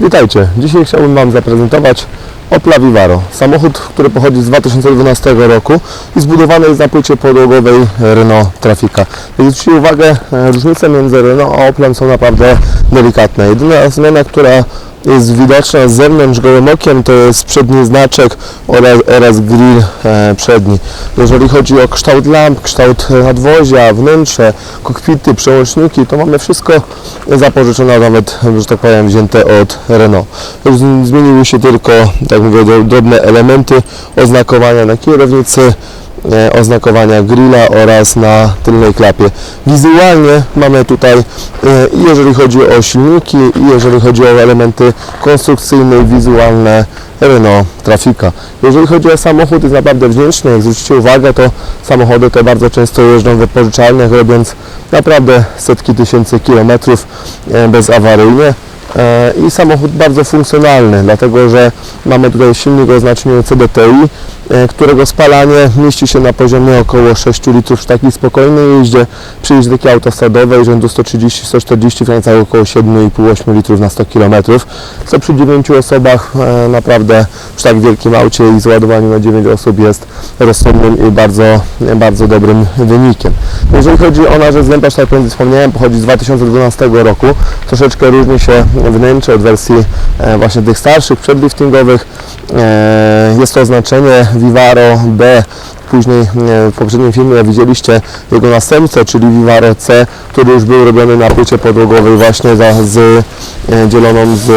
Witajcie, dzisiaj chciałbym Wam zaprezentować Opla Vivaro. Samochód, który pochodzi z 2012 roku i zbudowany jest na płycie podłogowej Renault Trafica. Jak zwróćcie uwagę, e, różnice między Renault a Oplem są naprawdę delikatne. Jedyna zmiana, która jest widoczna z zewnątrz gołym okiem, to jest przedni znaczek oraz, oraz grill e, przedni. Jeżeli chodzi o kształt lamp, kształt nadwozia, wnętrze, kokpity, przełączniki, to mamy wszystko zapożyczone, nawet, że tak powiem, wzięte od Renault. Zmieniły się tylko, tak mówię, drobne elementy oznakowania na kierownicy, oznakowania grilla oraz na tylnej klapie. Wizualnie mamy tutaj, e, jeżeli chodzi o silniki, i jeżeli chodzi o elementy konstrukcyjne i wizualne Renault Trafica. Jeżeli chodzi o samochód, jest naprawdę wdzięczny. Jak zwrócicie uwagę, to samochody te bardzo często jeżdżą w wypożyczalniach, robiąc naprawdę setki tysięcy kilometrów e, bezawaryjnie. E, i samochód bardzo funkcjonalny, dlatego że mamy tutaj silnik o znaczeniu CDTI, e, którego spalanie mieści się na poziomie około 6 litrów w takiej spokojnej jeździe przy jeździe autostradowej rzędu 130-140 w granicach około 7,5-8 litrów na 100 km, co przy 9 osobach e, naprawdę przy tak wielkim aucie i zładowaniu na 9 osób jest rozsądnym i bardzo, bardzo dobrym wynikiem. Jeżeli chodzi o nasz egzemplarz, tak jak wspomniałem, pochodzi z 2012 roku, troszeczkę różni się wnętrze od wersji e, właśnie tych starszych, przedliftingowych. E, Jest to oznaczenie Vivaro B. Później e, w poprzednim filmie widzieliście jego następcę, czyli Vivaro C, który już był robiony na płycie podłogowej właśnie za, z, dzieloną z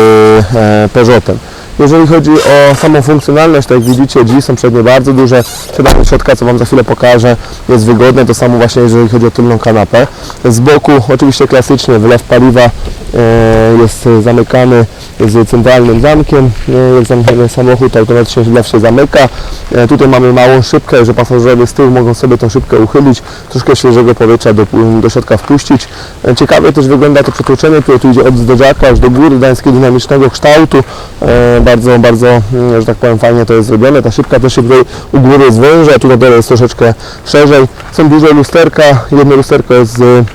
Peugeotem. Jeżeli chodzi o samą funkcjonalność, tak jak widzicie, drzwi są przednie bardzo duże, siadanie środka, co Wam za chwilę pokażę, jest wygodne, to samo właśnie jeżeli chodzi o tylną kanapę. Z boku oczywiście klasycznie wylew paliwa e, jest zamykany z centralnym zamkiem, e, jak zamknięty samochód, automatycznie wylew się zamyka. E, tutaj mamy małą szybkę, że pasażerowie z tyłu mogą sobie tą szybkę uchylić, troszkę świeżego powietrza do, do środka wpuścić. E, Ciekawie też wygląda to przetłoczenie, które tu idzie od zderzaka aż do góry, dańskiego dynamicznego kształtu. Bardzo, bardzo, mm, że tak powiem, fajnie to jest zrobione. Ta szybka też się tutaj u góry zwęża, tu na dole jest troszeczkę szerzej. Są duże lusterka, jedno lusterko jest z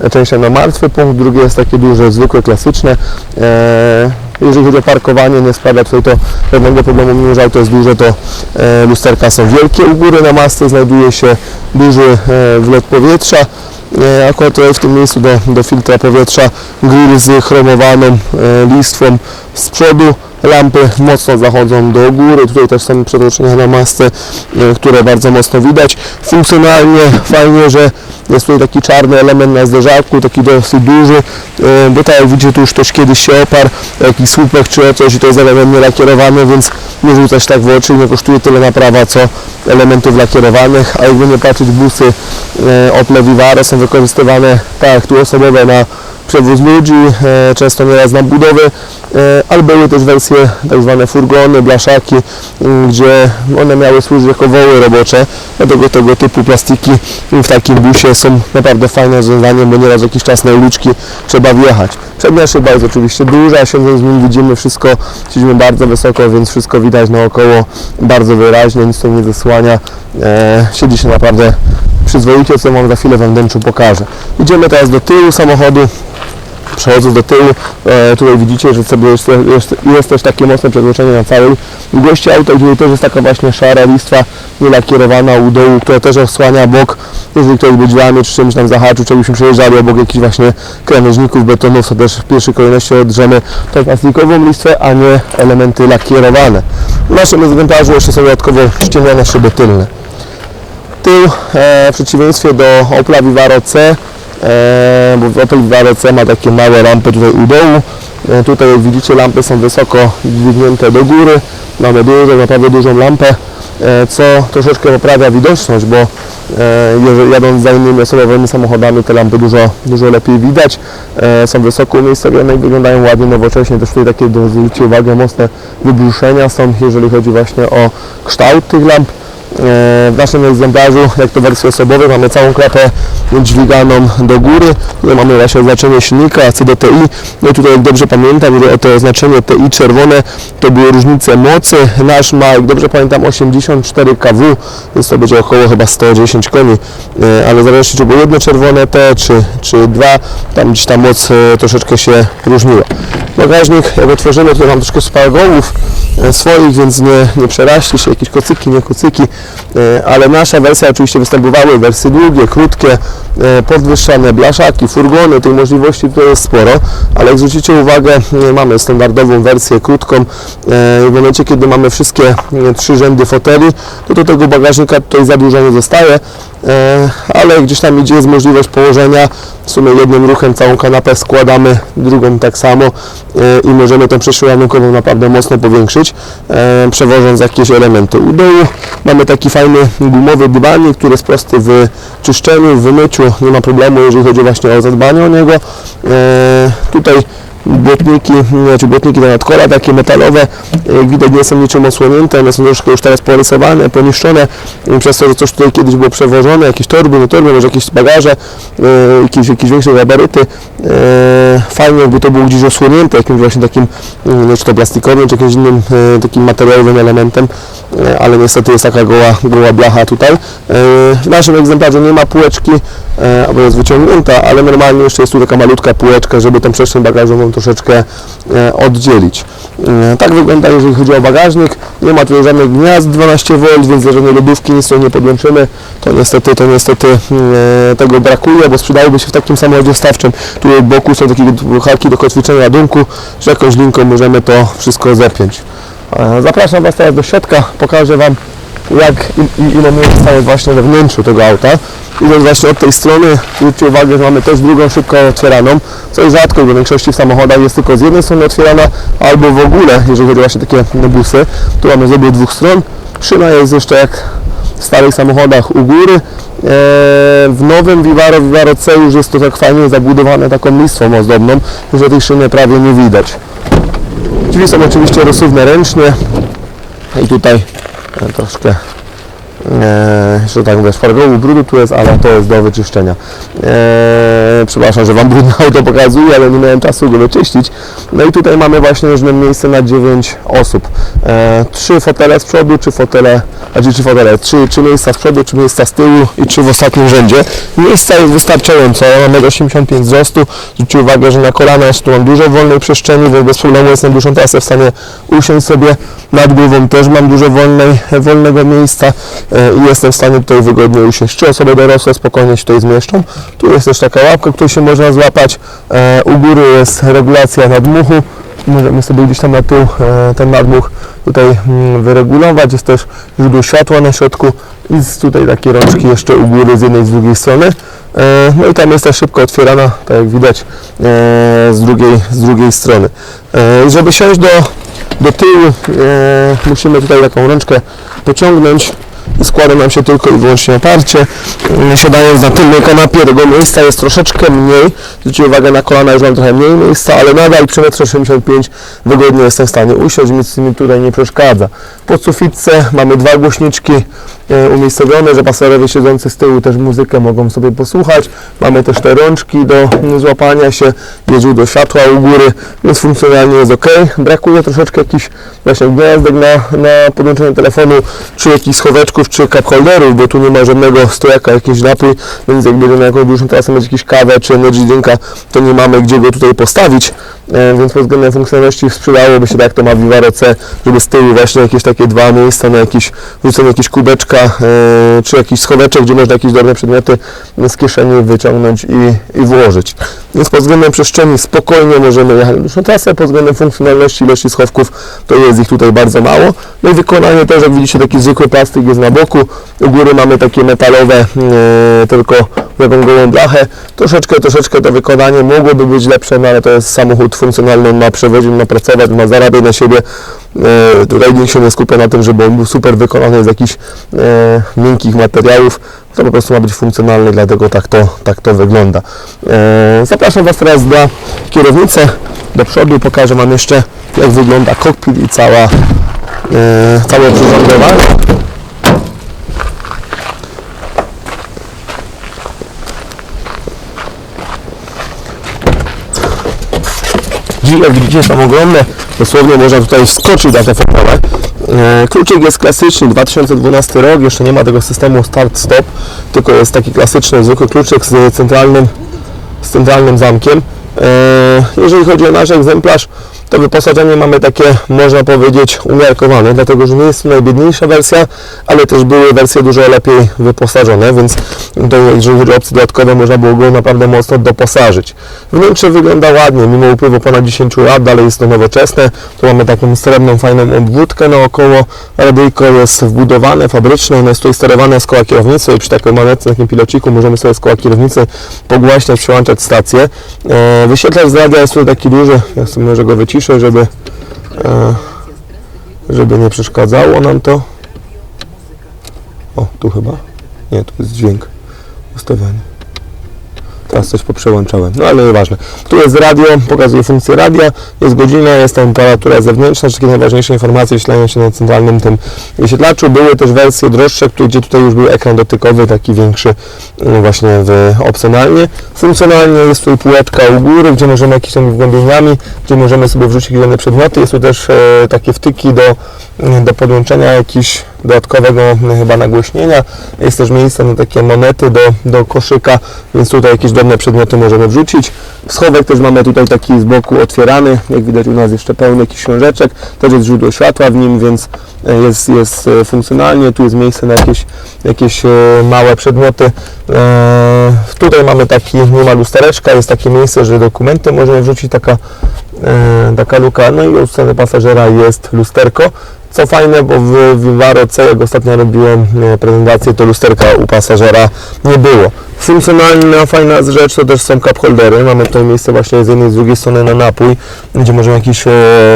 e, częścią na martwy punkt, drugie jest takie duże, zwykłe, klasyczne. E, jeżeli chodzi o parkowanie, nie sprawia tutaj to żadnego problemu, mimo że auto jest duże, to e, lusterka są wielkie. U góry na masce znajduje się duży wlot powietrza. E, akurat tutaj w tym miejscu do, do filtra powietrza grill z chromowaną e, listwą z przodu. Lampy mocno zachodzą do góry, tutaj też są przetłoczenia na masce, które bardzo mocno widać. Funkcjonalnie fajnie, że jest tutaj taki czarny element na zderzaku, taki dosyć duży, e, bo tak jak widzicie tu już ktoś kiedyś się oparł, jakiś słupek czy o coś i to jest element lakierowany, więc nie rzucać tak w oczy, nie kosztuje tyle naprawa co elementów lakierowanych, a jakby nie patrzeć busy Opel Vivaro są wykorzystywane tak tu osobowe na przewóz ludzi, e, często nieraz na budowy, e, ale były też wersje tak zwane furgony, blaszaki, m, gdzie one miały służyć jako woły robocze, dlatego tego typu plastiki w takim busie są naprawdę fajnym rozwiązaniem, bo nieraz jakiś czas na uliczki trzeba wjechać. Przednia szyba jest oczywiście duża, siedząc w nim widzimy wszystko, siedzimy bardzo wysoko, więc wszystko widać naokoło bardzo wyraźnie, nic to nie zasłania, e, siedzi się naprawdę przyzwoicie, co Wam za chwilę we wnętrzu pokażę. Idziemy teraz do tyłu samochodu. Przechodząc do tyłu, e, tutaj widzicie, że jest, jest, jest też takie mocne przetłoczenie na całej długości auta, gdzie też jest taka właśnie szara listwa nielakierowana u dołu, która też osłania bok. Jeżeli ktoś by drzwiami czy czymś tam zahaczył, czy byśmy przejeżdżali obok jakichś właśnie krawężników, betonów, to też w pierwszej kolejności odrzemy tą plastikową listwę, a nie elementy lakierowane. W naszym egzemplarzu jeszcze są dodatkowo ściemnione szyby tylne tył e, w przeciwieństwie do Opla Vivaro C, e, bo Opel Vivaro C ma takie małe lampy tutaj u dołu. E, tutaj jak widzicie lampy są wysoko dźwignięte do góry. Mamy dużą, naprawdę dużą lampę, co troszeczkę poprawia widoczność, bo jadąc za innymi osobowymi samochodami te lampy dużo, dużo lepiej widać. Są wysoko umiejscowione i wyglądają ładnie, nowocześnie. Też tutaj takie, zwróćcie uwagę, mocne wybruszenia są, jeżeli chodzi właśnie o kształt tych lamp. W naszym egzemplarzu, jak to wersji osobowej, mamy całą klapę dźwiganą do góry. Tutaj mamy właśnie oznaczenie silnika CDTI. No i tutaj jak dobrze pamiętam, że to oznaczenie TI czerwone to były różnice mocy. Nasz ma, jak dobrze pamiętam, 84 kW, więc to będzie około chyba 110 koni, e, ale zależności czy było jedno czerwone T, czy, czy dwa, tam gdzieś ta moc e, troszeczkę się różniła. Bagażnik, jak otworzymy, tutaj mam troszkę spagołów e, swoich, więc nie, nie przeraźcie się, jakieś kocyki, nie kocyki, e, ale nasza wersja oczywiście występowały, wersje długie, krótkie, e, podwyższane, blaszaki, furgony, tych możliwości tutaj jest sporo, ale jak zwrócicie uwagę, e, mamy standardową wersję krótką, e, w momencie kiedy mamy wszystkie e, trzy rzędy foteli, to do tego bagażnika tutaj za dużo nie zostaje, e, ale gdzieś tam idzie jest możliwość położenia, w sumie jednym ruchem całą kanapę składamy, drugą tak samo e, i możemy tą ładunkową naprawdę mocno powiększyć, e, przewożąc jakieś elementy. U dołu mamy taki fajny gumowy dywanik, który jest prosty w czyszczeniu, w wymyciu, nie ma problemu, jeżeli chodzi właśnie o zadbanie o niego. E, tutaj błotniki, znaczy błotniki do nadkola, takie metalowe, jak widać nie są niczym osłonięte, one są troszkę już teraz porysowane, poniszczone, przez to, że coś tutaj kiedyś było przewożone, jakieś torby, nie torby, może jakieś bagaże, e, jakieś, jakieś większe gabaryty, e, fajnie jakby to było gdzieś osłonięte jakimś właśnie takim, e, czy to plastikowym, czy jakimś innym e, takim materiałowym elementem, ale niestety jest taka goła, goła blacha tutaj. W naszym egzemplarzu nie ma półeczki, e, bo jest wyciągnięta, ale normalnie jeszcze jest tu taka malutka półeczka, żeby tą przestrzeń bagażową troszeczkę e, oddzielić. E, Tak wygląda, jeżeli chodzi o bagażnik. Nie ma tutaj żadnych gniazd 12V, więc jeżeli lodówki nic tu nie podłączymy, to niestety, to niestety e, tego brakuje, bo sprzedałoby się w takim samochodzie stawczym. Tu od boku są takie haki do kotwiczenia ładunku, że jakąś linką możemy to wszystko zepiąć. Zapraszam Was teraz do środka, pokażę Wam jak i- ile miejsca jest właśnie we wnętrzu tego auta. Idąc właśnie od tej strony, zwróćcie uwagę, że mamy też drugą szybko otwieraną, co jest rzadko, bo w większości samochodach jest tylko z jednej strony otwierana, albo w ogóle, jeżeli chodzi właśnie takie busy, tu mamy z obydwu stron. Szyna jest jeszcze jak w starych samochodach u góry. Eee, W nowym Vivaro, Vivaro C już jest to tak fajnie zabudowane taką listwą ozdobną, że tej szyny prawie nie widać. Drzwi są oczywiście rozsuwne ręcznie i tutaj e, troszkę e, jeszcze tak mówię, szpargołu brudu tu jest, ale to jest do wyczyszczenia. E, przepraszam, że Wam brudne auto pokazuję, ale nie miałem czasu go wyczyścić. No i tutaj mamy właśnie różne miejsce na 9 osób. E, trzy fotele z przodu, czy fotele, znaczy trzy fotele, trzy, miejsca z przodu, trzy miejsca z tyłu i trzy w ostatnim rzędzie. Miejsca jest wystarczająco, mamy 85 wzrostu. Zwróćcie uwagę, że na kolana jeszcze mam dużo wolnej przestrzeni, więc bez problemu jestem dużą trasę w stanie usiąść sobie nad głową też mam dużo wolnej, wolnego miejsca i jestem w stanie tutaj wygodnie usiąść. Trzy osoby dorosłe spokojnie się tutaj zmieszczą. Tu jest też taka łapka, którą się można złapać. E, U góry jest regulacja nadmuchu. Możemy sobie gdzieś tam na tył e, ten nadmuch tutaj mm, wyregulować. Jest też źródło światła na środku i tutaj takie rączki jeszcze u góry z jednej i z drugiej strony. E, No i tam jest też szybko otwierana, tak jak widać, e, z drugiej, z drugiej strony. E, Żeby siąść do, do tyłu, e, musimy tutaj taką rączkę pociągnąć składa nam się tylko i wyłącznie oparcie. E, Siadając na tylnej kanapie tego miejsca jest troszeczkę mniej. Zwróćcie uwagę, na kolana już mam trochę mniej miejsca, ale nadal przy 1,85 m wygodnie jestem w stanie usiąść, nic mi tutaj nie przeszkadza. Po sufitce mamy dwa głośniczki e, umiejscowione, że pasażerowie siedzący z tyłu też muzykę mogą sobie posłuchać. Mamy też te rączki do mm, złapania się, jest źródło światła u góry, więc funkcjonalnie jest ok. Brakuje troszeczkę jakichś właśnie gniazdek na, na podłączenie telefonu, czy jakichś schoweczków, czy cup holderów, bo tu nie ma żadnego stojaka, jakiś napój, więc jak będziemy na jakąś dłuższą trasę mieć jakąś kawę, czy energy drinka, to nie mamy gdzie go tutaj postawić, więc pod względem funkcjonalności sprzedałoby się tak to ma Vivaro C, żeby z tyłu właśnie jakieś takie dwa miejsca na jakieś, wrzucenie jakieś kubeczka, e, czy jakiś schoweczek, gdzie można jakieś drobne przedmioty z kieszeni wyciągnąć i, i włożyć. Więc pod względem przestrzeni spokojnie możemy jechać dłuższą trasę, pod względem funkcjonalności, ilości schowków, to jest ich tutaj bardzo mało. No i wykonanie też, jak widzicie, taki zwykły plastik jest na boku, u góry mamy takie metalowe, e, tylko taką gołą blachę. Troszeczkę, troszeczkę to wykonanie mogłoby być lepsze, no ale to jest samochód funkcjonalny, on ma przewozić, ma pracować, ma zarabiać na siebie. E, tutaj nikt się nie skupia na tym, żeby on był super wykonany z jakichś e, miękkich materiałów. To po prostu ma być funkcjonalny, dlatego tak to, tak to wygląda. E, zapraszam Was teraz na kierownicę, do przodu, pokażę Wam jeszcze jak wygląda kokpit i cała, e, całe przyrządowanie. Jak widzicie są ogromne, dosłownie można tutaj wskoczyć na te fotele. E, Kluczyk jest klasyczny, 2012 rok, jeszcze nie ma tego systemu start-stop, tylko jest taki klasyczny, zwykły kluczyk z centralnym, z centralnym zamkiem. E, Jeżeli chodzi o nasz egzemplarz, to wyposażenie mamy takie, można powiedzieć, umiarkowane, dlatego że nie jest to najbiedniejsza wersja, ale też były wersje dużo lepiej wyposażone, więc to, jeżeli chodzi o opcje dodatkowe, można było go naprawdę mocno doposażyć. Wnętrze wygląda ładnie, mimo upływu ponad 10 lat, dalej jest to nowoczesne. Tu mamy taką srebrną, fajną obwódkę naokoło. Radyjko jest wbudowane, fabryczne, ono jest tutaj sterowane z koła kierownicy i przy takiej manetce, takim pilociku możemy sobie z koła kierownicy pogłaśniać, przełączać stację. E, wyświetlacz z radia jest tutaj taki duży, ja sobie może go wyciszę, żeby, e, żeby nie przeszkadzało nam to. O, tu chyba. Nie, tu jest dźwięk ustawiony. Teraz coś poprzełączałem, no ale nieważne. Tu jest radio, pokazuje funkcję radia, jest godzina, jest temperatura zewnętrzna, wszystkie najważniejsze informacje wyświetlają się na centralnym tym wyświetlaczu. Były też wersje droższe, gdzie tutaj już był ekran dotykowy, taki większy no właśnie w, opcjonalnie. Funkcjonalnie jest tutaj półeczka u góry, gdzie możemy jakieś tam wgłębieniami, gdzie możemy sobie wrzucić inne przedmioty. Jest tu też e, takie wtyki do, do podłączenia jakichś dodatkowego e, chyba nagłośnienia. Jest też miejsce na takie monety do, do koszyka, więc tutaj jakieś drobne przedmioty możemy wrzucić. Schowek też mamy tutaj taki z boku otwierany, jak widać u nas jeszcze pełny jakiś książeczek, też jest źródło światła w nim, więc e, jest, jest funkcjonalnie, tu jest miejsce na jakieś, jakieś małe przedmioty. E, Tutaj mamy taki, nie ma lustereczka, jest takie miejsce, że dokumenty możemy wrzucić, taka, e, taka luka, no i od strony pasażera jest lusterko. Co fajne, bo w Vivaro C, jak ostatnio robiłem e, prezentację, to lusterka u pasażera nie było. Funkcjonalna, fajna rzecz to też są cup holdery. Mamy tutaj miejsce właśnie z jednej i z drugiej strony na napój, gdzie możemy jakiś e,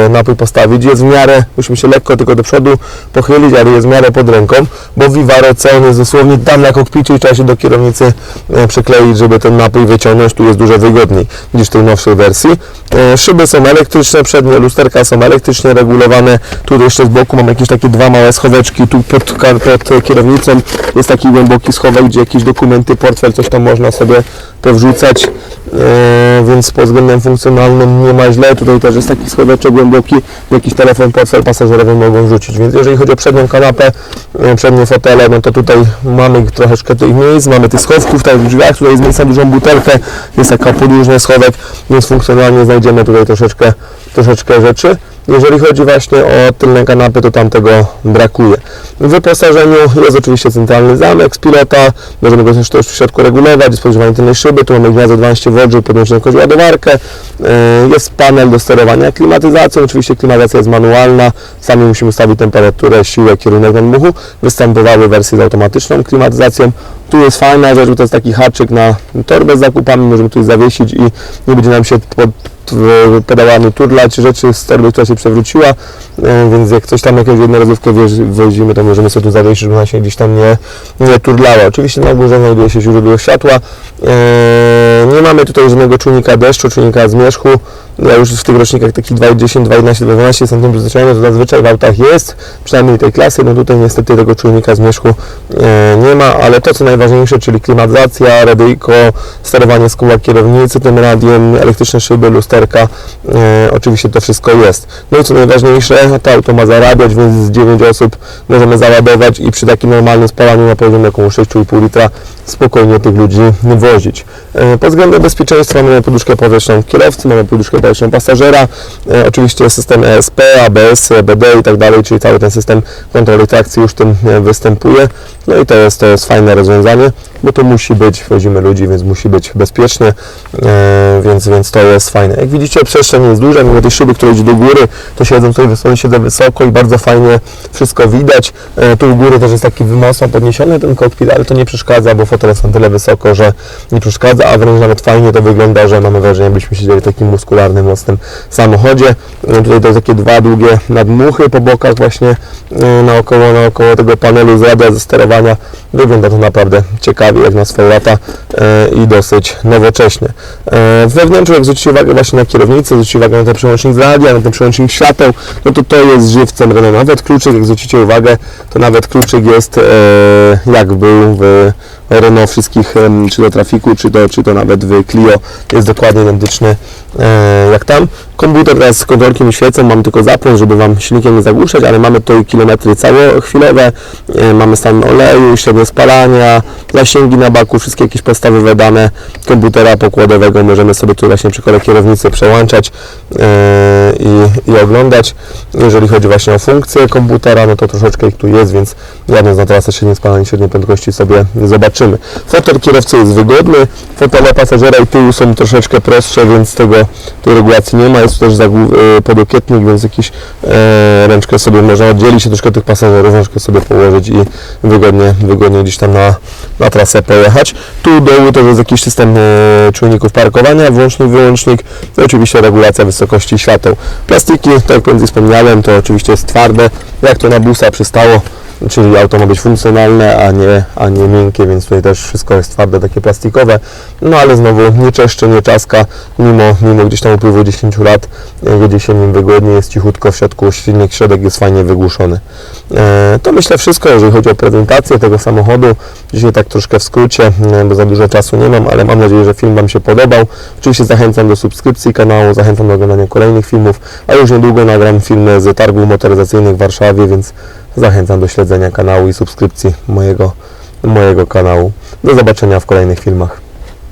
napój postawić. Jest w miarę, musimy się lekko tylko do przodu pochylić, ale jest w miarę pod ręką, bo Vivaro C jest dosłownie tam na kokpicie i trzeba się do kierownicy e, przykleić, żeby ten napój wyciągnąć. Tu jest dużo wygodniej niż w tej nowszej wersji. E, Szyby są elektryczne, przednie lusterka są elektrycznie regulowane. Tu jeszcze z boku mam jakieś takie dwa małe schoweczki. Tu pod, pod kierownicą jest taki głęboki schowek, gdzie jakieś dokumenty, portfel, coś tam można sobie powrzucać. E, więc pod względem funkcjonalnym nie ma źle. Tutaj też jest taki schoweczek głęboki, jakiś telefon, portfel pasażerowy mogą wrzucić. Więc jeżeli chodzi o przednią kanapę, e, przednie fotele, no to tutaj mamy troszeczkę tych miejsc, mamy tych schowków, tak w drzwiach, tutaj jest miejsce na dużą butelkę, jest taka podłużny schowek, więc funkcjonalnie znajdziemy tutaj troszeczkę, troszeczkę rzeczy. Jeżeli chodzi właśnie o tylne kanapy, to tam tego brakuje. W wyposażeniu jest oczywiście centralny zamek z pilota, możemy go też w środku regulować, jest tylnej szyby, tu mamy gniazdo 12 V, podłączyć jakąś ładowarkę, Yy, jest panel do sterowania klimatyzacją, oczywiście klimatyzacja jest manualna, sami musimy ustawić temperaturę, siłę, kierunek nadmuchu, występowały wersje z automatyczną klimatyzacją, tu jest fajna rzecz, bo to jest taki haczyk na torbę z zakupami, możemy tutaj zawiesić i nie będzie nam się pod pedałami turlać rzeczy z torby, która się przewróciła, e, więc jak coś tam jakąś jednorazówkę wozimy, to możemy sobie tu zawiesić, żeby ona się gdzieś tam nie, nie turlała. Oczywiście na górze znajduje się źródło światła. E, Nie mamy tutaj żadnego czujnika deszczu, czujnika zmierzchu. Ja już w tych rocznikach takich 2,10, 2,11, 12 cm przyzwyczajony, to zazwyczaj w autach jest, przynajmniej tej klasy, no tutaj niestety tego czujnika zmierzchu e, nie ma, ale to co najważniejsze, czyli klimatyzacja, radyjko, sterowanie z koła kierownicy tym radiem, elektryczne szyby, lusterka, e, oczywiście to wszystko jest. No i co najważniejsze, to auto ma zarabiać, więc z 9 osób możemy załadować i przy takim normalnym spalaniu na poziomie około 6,5 litra spokojnie tych ludzi wozić. E, Pod względem bezpieczeństwa mamy poduszkę powietrzną kierowcy, mamy poduszkę powietrzną pasażera, e, oczywiście system ESP, ABS, EBD i tak dalej, czyli cały ten system kontroli trakcji już w tym e, występuje. No i to jest, to jest fajne rozwiązanie, bo to musi być, wozimy ludzi, więc musi być bezpiecznie, e, więc, więc to jest fajne. Jak widzicie przestrzeń jest duża, mimo tej szyby, która idzie do góry, to siedzą tutaj wysoko, siedzę wysoko i bardzo fajnie wszystko widać. E, Tu u góry też jest taki mocno podniesiony ten kokpit, ale to nie przeszkadza, bo fotele są tyle wysoko, że nie przeszkadza, a wręcz nawet fajnie to wygląda, że mamy wrażenie, jakbyśmy siedzieli w takim muskularnym, mocnym samochodzie. E, Tutaj to jest takie dwa długie nadmuchy po bokach właśnie naokoło, naokoło tego panelu z radia, ze sterowania. Wygląda to naprawdę ciekawie, jak na swoje lata e, i dosyć nowocześnie. E, We wnętrzu, jak zwrócicie uwagę właśnie na kierownicę, zwrócicie uwagę na ten przełącznik z radia, na ten przełącznik świateł, no to to jest żywcem Renault. Nawet kluczyk, jak zwrócicie uwagę, to nawet kluczyk jest e, jak był w Renault wszystkich, czy to Trafiku, czy to, czy to nawet w Clio jest dokładnie identyczny e, jak tam. Komputer teraz z kontrolkiem i świecą, mam tylko zapłon, żeby Wam silnikiem nie zagłuszać, ale mamy tutaj kilometry całochwilowe, e, mamy stan oleju, średnie spalania, zasięgi na baku, wszystkie jakieś podstawowe dane komputera pokładowego możemy sobie tu właśnie przy kole kierownicy przełączać e, i, i oglądać. Jeżeli chodzi właśnie o funkcję komputera, no to troszeczkę ich tu jest, więc jadąc na trasę średniej spalania, średniej prędkości sobie zobaczymy. Fotel kierowcy jest wygodny, fotele pasażera i tyłu są troszeczkę prostsze, więc tego, tej regulacji nie ma. Jest też e, podokietnik, więc jakiś e, sobie można oddzielić się troszkę tych pasażerów, ręczkę sobie położyć i wygodnie, wygodnie gdzieś tam na, na trasę pojechać. Tu dołu to jest jakiś system e, czujników parkowania, włącznik, wyłącznik i oczywiście regulacja wysokości świateł. Plastiki, tak jak prędzej wspomniałem, to oczywiście jest twarde, jak to na busa przystało, czyli auto ma być funkcjonalne, a nie, a nie miękkie, więc tutaj też wszystko jest twarde, takie plastikowe, no ale znowu nie czeszczy, nie czaska, mimo, mimo gdzieś tam upływu 10 lat, jedzie się nim wygodnie, jest cichutko w środku, silnik, środek jest fajnie wygłuszony. E, To myślę wszystko, jeżeli chodzi o prezentację tego samochodu. Dzisiaj tak troszkę w skrócie, e, bo za dużo czasu nie mam, ale mam nadzieję, że film Wam się podobał. Oczywiście zachęcam do subskrypcji kanału, zachęcam do oglądania kolejnych filmów, a już niedługo nagram filmy z targów motoryzacyjnych w Warszawie, więc zachęcam do śledzenia kanału i subskrypcji mojego, mojego kanału. Do zobaczenia w kolejnych filmach.